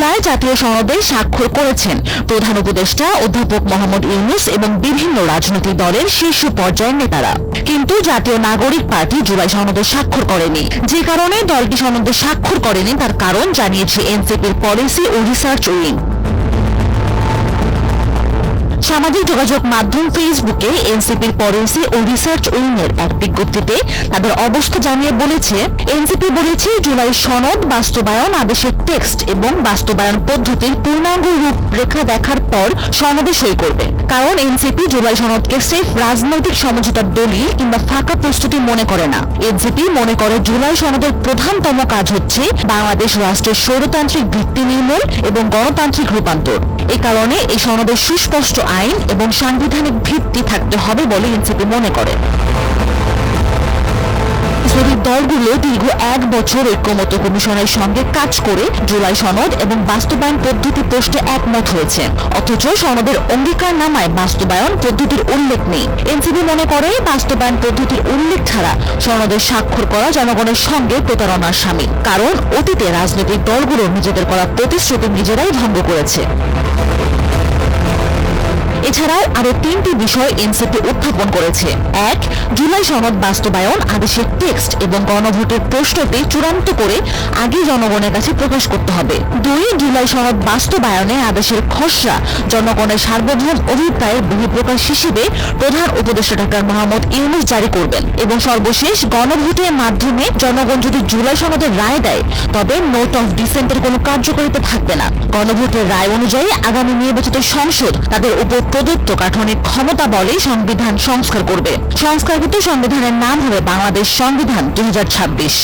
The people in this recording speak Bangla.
জাতীয় সনদে স্বাক্ষর করেছেন। প্রধান উপদেষ্টা অধ্যাপক মোহাম্মদ ইউনুস এবং বিভিন্ন রাজনৈতিক দলের শীর্ষ পর্যায়ের নেতারা। কিন্তু জাতীয় নাগরিক পার্টি জুলাই সনদে স্বাক্ষর করেনি। যে কারণে দলটি সনদে স্বাক্ষর করেনি তার কারণ জানিয়েছে এনসিপির পলিসি ও রিসার্চ উইং সামাজিক যোগাযোগ মাধ্যম ফেসবুকে এনসিপির পলিসি ও রিসার্চ উইং এর এক বিজ্ঞপ্তিতে তাদের অবস্থা জানিয়ে বলেছে এনসিপি বলেছে জুলাই সনদ বাস্তবায়ন আদেশের টেক্সট এবং বাস্তবায়ন পদ্ধতির পূর্ণাঙ্গ রূপরেখা দেখার পর সনদে সই করবে। কারণ এনসিপি জুলাই সনদকে সেফ রাজনৈতিক সমঝোতার দলিল কিংবা ফাঁকা প্রস্তুতি মনে করে না। এনসিপি মনে করে জুলাই সনদের প্রধানতম কাজ হচ্ছে বাংলাদেশ রাষ্ট্রের স্বৈরতান্ত্রিক ভিত্তি নির্মূল এবং গণতান্ত্রিক রূপান্তর। এ কারণে এই সনদের সুস্পষ্ট আইন এবং সাংবিধানিক ভিত্তি থাকতে হবে বলে এনসিপি মনে করে। ইসলামিক দলগুলো দীর্ঘ এক বছর ঐক্যমত কমিশনের সঙ্গে কাজ করে জুলাই সনদ এবং বাস্তবায়ন পদ্ধতি পোস্টে একমত হয়েছে। অথচ সনদের অঙ্গীকার নামায় বাস্তবায়ন পদ্ধতির উল্লেখ নেই। এনসিবি মনে করে বাস্তবায়ন পদ্ধতির উল্লেখ ছাড়া সনদের স্বাক্ষর করা জনগণের সঙ্গে প্রতারণার সামিল। কারণ অতীতে রাজনৈতিক দলগুলো নিজেদের করা প্রতিশ্রুতি নিজেরাই ভঙ্গ করেছে। এছাড়াও আরও তিনটি বিষয় এনসিপি উত্থাপন করেছে। এক, জুলাই সনদ বাস্তবায়ন আদেশের টেক্সট এবং গণভোটের প্রশ্নটি চূড়ান্ত করে আগে জনগণের কাছে প্রকাশ করতে হবে। দুই, জুলাই সনদ বাস্তবায়নে আদেশের খসড়া, জনগণের সার্বভৌম অভিপ্রায়ের বহিঃপ্রকাশ হিসেবে প্রধান উপদেষ্টা ডাক্তার মোহাম্মদ ইউনুস জারি করবেন এবং সর্বশেষ গণভোটের মাধ্যমে জনগণ যদি জুলাই সনদের রায় দেয়, তবে নোট অফ ডিসেন্টের কোনো কার্যকারিতা থাকবে না। গণভোটের রায় অনুযায়ী আগামী নির্বাচিত সংসদ তাদের উপর প্রদত্ত কাঠনিক ক্ষমতা বলে সংবিধান সংস্কার করবে। সংস্কারকৃত সংবিধানের নাম হবে বাংলাদেশ সংবিধান দু হাজার ছাব্বিশ।